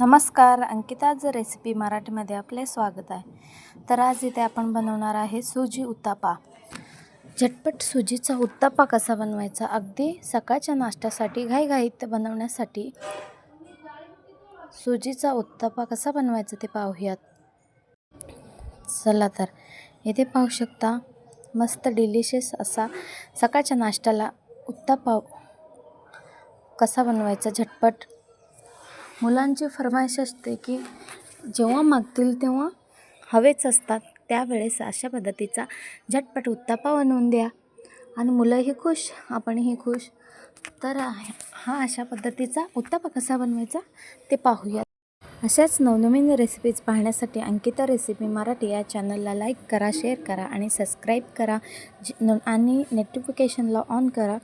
नमस्कार अंकिताज रेसिपी मराठीमध्ये आपले स्वागत आहे. तर आज इथे आपण बनवणार आहे सुजी उत्तापा झटपट सुजीचा उत्तापा कसा बनवायचा? अगदी सकाळच्या नाश्त्यासाठी घाईघाईत बनवण्यासाठी सुजीचा उत्तापा कसा बनवायचा ते पाहूयात. चला तर इथे पाहू शकता मस्त डिलिशियस असा सकाळच्या नाश्त्याला उत्तापा कसा बनवायचा? झटपट मुलांची फरमाईश असते की जेव्हा मागतील तेव्हा हवेच असतात. त्यावेळेस अशा पद्धतीचा झटपट उत्तापा बनवून द्या. आणि मुलंही खुश आपणही खुश. तर हा अशा पद्धतीचा उत्तापा कसा बनवायचा ते पाहूया. अशाच नवनवीन रेसिपीज पाहण्यासाठी अंकिता रेसिपी मराठी या चॅनलला लाईक करा शेअर करा आणि सबस्क्राईब करा. जे आणि नोटिफिकेशनला ऑन करा.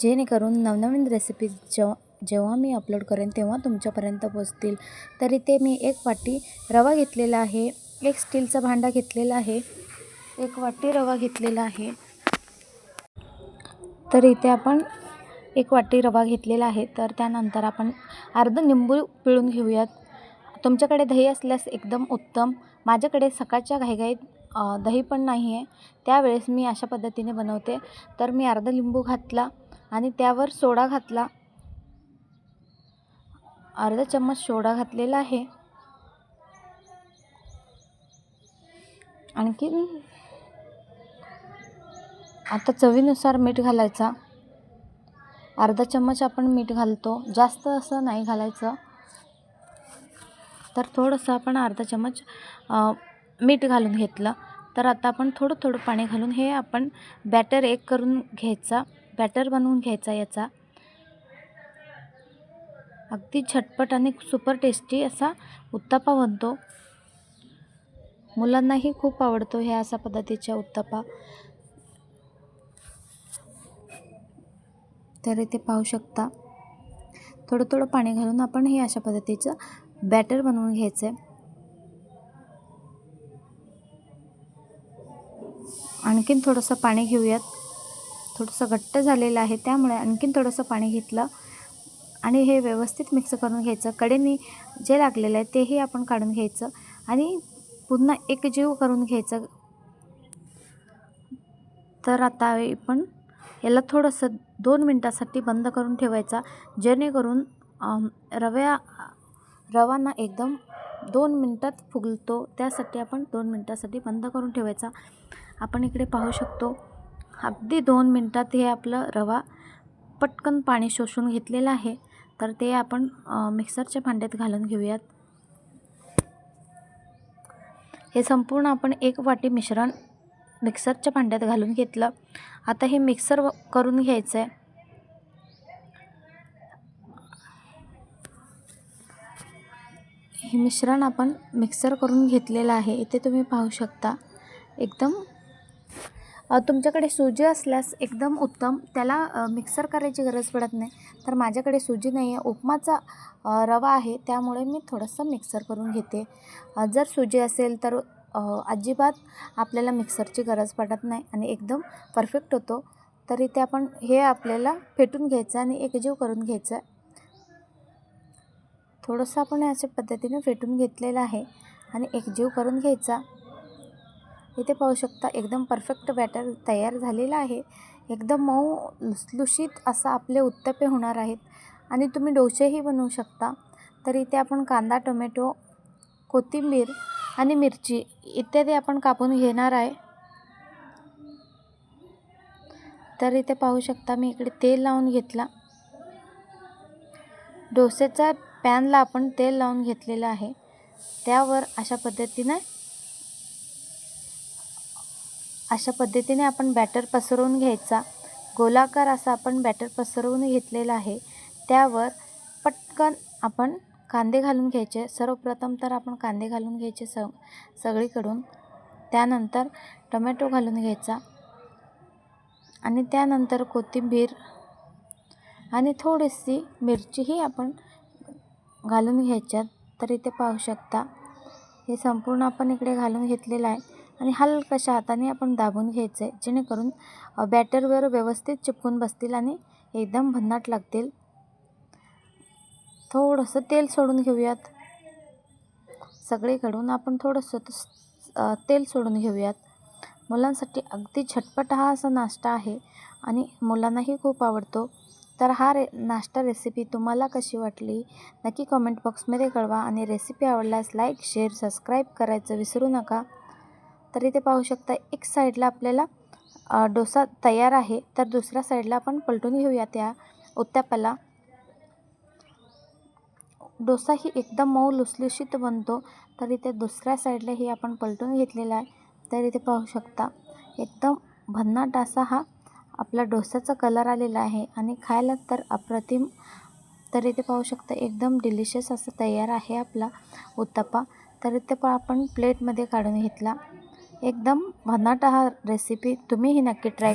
जेणेकरून नवनवीन रेसिपीज जेव्हा जेव्हा मी अपलोड करेन तेव्हा तुमच्यापर्यंत पोचतील तर इथे मी एक वाटी रवा घेतलेला आहे. एक स्टीलचा भांडा घेतलेला आहे. एक वाटी रवा घेतलेला आहे. तर इथे आपण एक वाटी रवा घेतलेला आहे. तर त्यानंतर आपण अर्ध निंबू पिळून घेऊयात. तुमच्याकडे दही असल्यास एकदम उत्तम. माझ्याकडे सकाळच्या घाईघाईत दही पण नाही आहे त्यावेळेस मी अशा पद्धतीने बनवते. तर मी अर्धा लिंबू घातला आणि त्यावर सोडा घातला. अर्धा चम्मच सोडा घातलेला आहे. आणखी आता चवीनुसार मीठ घालायचा. अर्धा चम्मच आपण मीठ घालतो. जास्त असं नाही घालायचं. तर थोडंसं आपण अर्धा चम्मच मीठ घालून घेतलं. तर आता आपण थोडं थोडं पाणी घालून हे आपण बॅटर एक करून घ्यायचा. बॅटर बनवून घ्यायचा याचा. अगदी झटपट आणि सुपर टेस्टी असा उत्तप्पा बनतो. मुलांनाही खूप आवडतो ह्या अशा पद्धतीच्या उत्तप्पा तर इथे पाहू शकता थोडं थोडं पाणी घालून आपण हे अशा पद्धतीचं बॅटर बनवून घ्यायचं आहे आणखीन थोडंसं पाणी घेऊयात. थोडंसं घट्ट झालेलं आहे त्यामुळे आणखीन थोडंसं पाणी घेतलं आणि हे व्यवस्थित मिक्स करून घ्यायचं. कडेने जे लागलेलं आहे तेही आपण काढून घ्यायचं. आणि पुन्हा एकजीव करून घ्यायचं. तर आता आपण याला थोडंसं दोन मिनटासाठी बंद करून ठेवायचा. जेणेकरून रव्या रवाना एकदम दोन मिनटात फुगतो. त्यासाठी आपण दोन मिनटासाठी बंद करून ठेवायचा. आपण इकडे पाहू शकतो. अगदी दोन मिनटात हे आपलं रवा पटकन पाणी शोषून घेतलेलं आहे. तर ते आपण मिक्सरच्या भांड्यात घालून घेऊयात. हे संपूर्ण आपण एक वाटी मिश्रण मिक्सरच्या भांड्यात घालून घेतलं. आता हे मिक्सर करून घ्यायचं आहे हे मिश्रण आपण मिक्सर करून घेतलेलं आहे. इथे तुम्ही पाहू शकता. एकदम तुमच्याकडे सुजी असल्यास एकदम उत्तम. त्याला मिक्सर करायची गरज पडत नाही. तर माझ्याकडे सुजी नाही आहे उपमाचा रवा आहे. त्यामुळे मी थोडंसं मिक्सर करून घेते. जर सुजी असेल तर अजिबात आपल्याला मिक्सरची गरज पडत नाही आणि एकदम परफेक्ट होतो. तर इथे आपण हे आपल्याला फेटून घ्यायचं आणि एकजीव करून घ्यायचं. थोडंसं आपण अशा पद्धतीने फेटून घेतलेलं आहे आणि एकजीव करून घ्यायचा. इथे पाहू शकता एकदम परफेक्ट बॅटर तयार झालेला आहे. एकदम मऊ लुसलुशीत असा आपले उत्तप्पे होणार आहेत. आणि तुम्ही डोसेही बनवू शकता. तर इथे आपण कांदा टोमॅटो कोथिंबीर आणि मिरची इत्यादी आपण कापून घेणार आहे. तर इथे पाहू शकता मी इकडे तेल लावून घेतला. डोसेचा पॅनला आपण तेल लावून घेतलेलं आहे. त्यावर अशा पद्धतीने अशा पद्धतीने आपण बॅटर पसरवून घ्यायचा. गोलाकार असा आपण बॅटर पसरवून घेतलेला आहे. त्यावर पटकन आपण कांदे घालून घ्यायचे. सर्वप्रथम तर आपण कांदे घालून घ्यायचे स सगळीकडून. त्यानंतर टोमॅटो घालून घ्यायचा. आणि त्यानंतर कोथिंबीर आणि थोडीशी मिरचीही आपण घालून घ्यायच्यात. तर इथे पाहू शकता. हे संपूर्ण आपण इकडे घालून घेतलेलं आहे. आणि हलकशा हाताने आपण दाबून घ्यायचं आहे जेणेकरून बॅटरवर व्यवस्थित चिपकून बसतील आणि एकदम भन्नाट लागतील. थोडंसं तेल सोडून घेऊयात. सगळीकडून आपण थोडंसं तस- तेल सोडून घेऊयात. मुलांसाठी अगदी झटपट हा असा नाश्ता आहे आणि मुलांनाही खूप आवडतो. तर हा रे नाश्ता रेसिपी तुम्हाला कशी वाटली? नक्की कमेंट बॉक्समध्ये कळवा आणि रेसिपी आवडल्यास लाईक शेअर सबस्क्राईब करायचं विसरू नका. तर इथे पाहू शकता एक साईडला आपल्याला डोसा तयार आहे तर दुसऱ्या साईडला आपण पलटून घेऊया त्या उत्तपाला डोसा ही एकदम मऊ लुसलुशीत बनतो तर इथे दुसऱ्या साईडलाही आपण पलटून घेतलेला आहे तर इथे पाहू शकता. एकदम भन्नाट असा हा आपला डोसाचा कलर आलेला आहे आणि खायला तर अप्रतिम तर इथे पाहू शकता एकदम डिलिशियस असं तयार आहे आपला उत्तप्पा. तर इथे पण आपण प्लेटमध्ये काढून घेतला. एकदम भन्नाट हा रेसिपी तुम्हीही नक्की ट्राय